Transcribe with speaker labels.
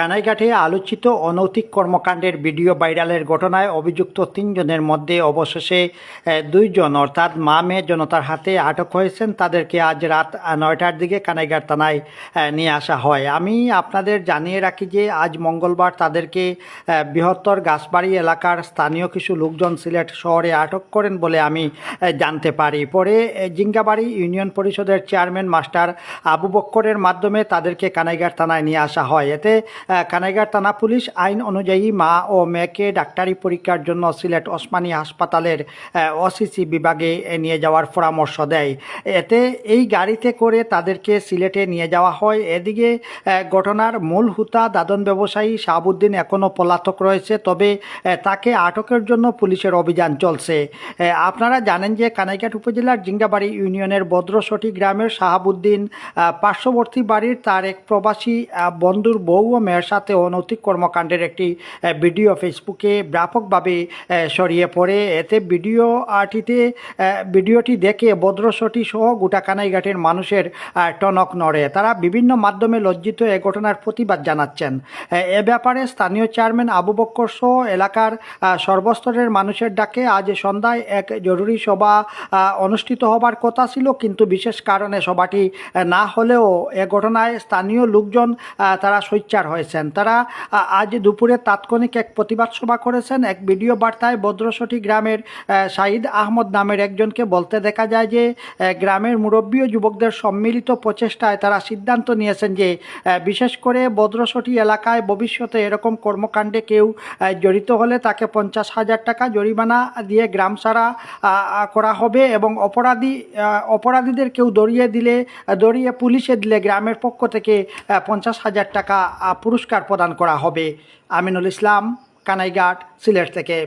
Speaker 1: কানাইঘাটে আলোচিত অনৈতিক কর্মকাণ্ডের ভিডিও ভাইরালের ঘটনায় অভিযুক্ত তিনজনের মধ্যে অবশেষে দুইজন, অর্থাৎ মা, মেয়ে জনতার হাতে আটক হয়েছেন। তাদেরকে আজ রাত নয়টার দিকে কানাইঘাট থানায় নিয়ে আসা হয়। আমি আপনাদের জানিয়ে রাখি যে, আজ মঙ্গলবার তাদেরকে বৃহত্তর গাছবাড়ি এলাকার স্থানীয় কিছু লোকজন সিলেট শহরে আটক করেন বলে আমি জানতে পারি। পরে জিঙ্গাবাড়ি ইউনিয়ন পরিষদের চেয়ারম্যান মাস্টার আবু বক্করের মাধ্যমে তাদেরকে কানাইঘাট থানায় নিয়ে আসা হয়। এতে কানাইঘাট থানা পুলিশ আইন অনুযায়ী মা ও মেয়েকে ডাক্তারি পরীক্ষার জন্য সিলেট ওসমানী হাসপাতালের ওসিসি বিভাগে নিয়ে যাওয়ার পরামর্শ দেয়। এতে এই গাড়িতে করে তাদেরকে সিলেটে নিয়ে যাওয়া হয়। এদিকে ঘটনার মূল হুতা দাদন ব্যবসায়ী শাহাবুদ্দিন এখনও পলাতক রয়েছে, তবে তাকে আটকের জন্য পুলিশের অভিযান চলছে। আপনারা জানেন যে কানাইঘাট উপজেলার জিঙ্গাবাড়ি ইউনিয়নের বদ্রসটি গ্রামের শাহাবুদ্দিন পার্শ্ববর্তী বাড়ির তার এক প্রবাসী বন্ধুর বউ ও মেয়ের সাথে অনৈতিক কর্মকাণ্ডের একটি ভিডিও ফেসবুকে ব্যাপকভাবে সরিয়ে পড়ে। এতে ভিডিও আরটিতে আহ, ভিডিওটি দেখে বদ্রসটি সহ গোটা কানাইঘাটের মানুষের টনক নড়ে। তারা বিভিন্ন মাধ্যমে লজ্জিত এ ঘটনার প্রতিবাদ জানাচ্ছেন। এ ব্যাপারে স্থানীয় চেয়ারম্যান আবু বক্কর সহ এলাকার সর্বস্তরের মানুষের ডাকে আজ সন্ধ্যায় এক জরুরি সভা অনুষ্ঠিত হবার কথা ছিল। কিন্তু বিশেষ কারণে সভাটি না হলেও এ ঘটনায় স্থানীয় লোকজন তারা সোচ্চার হয়েছেন। তারা আজ দুপুরে তাৎক্ষণিক এক প্রতিবাদ সভা করেছেন। এক ভিডিও বার্তায় বদ্রসটি গ্রামের শাহিদ আহমদ নামের একজনকে বলতে দেখা যায় যে গ্রামের মুরব্বী ও যুবকদের সম্মিলিত প্রচেষ্টায় তারা সিদ্ধান্ত নিয়েছেন যে বিশেষ করে বদ্রসটি এলাকায় ভবিষ্যতে এরকম কর্মকাণ্ডে কেউ জড়িত হলে তাকে পঞ্চাশ হাজার টাকা জরিমানা দিয়ে গ্রাম আহ, করা হবে এবং অপরাধী অপরাধীদের কেউ দড়িয়ে দিলে দড়িয়ে পুলিশে দিলে গ্রামের পক্ষ থেকে পঞ্চাশ হাজার টাকা পুরস্কার প্রদান করা হবে। আমিনুল ইসলাম কানাইঘাট সিলেট থেকে।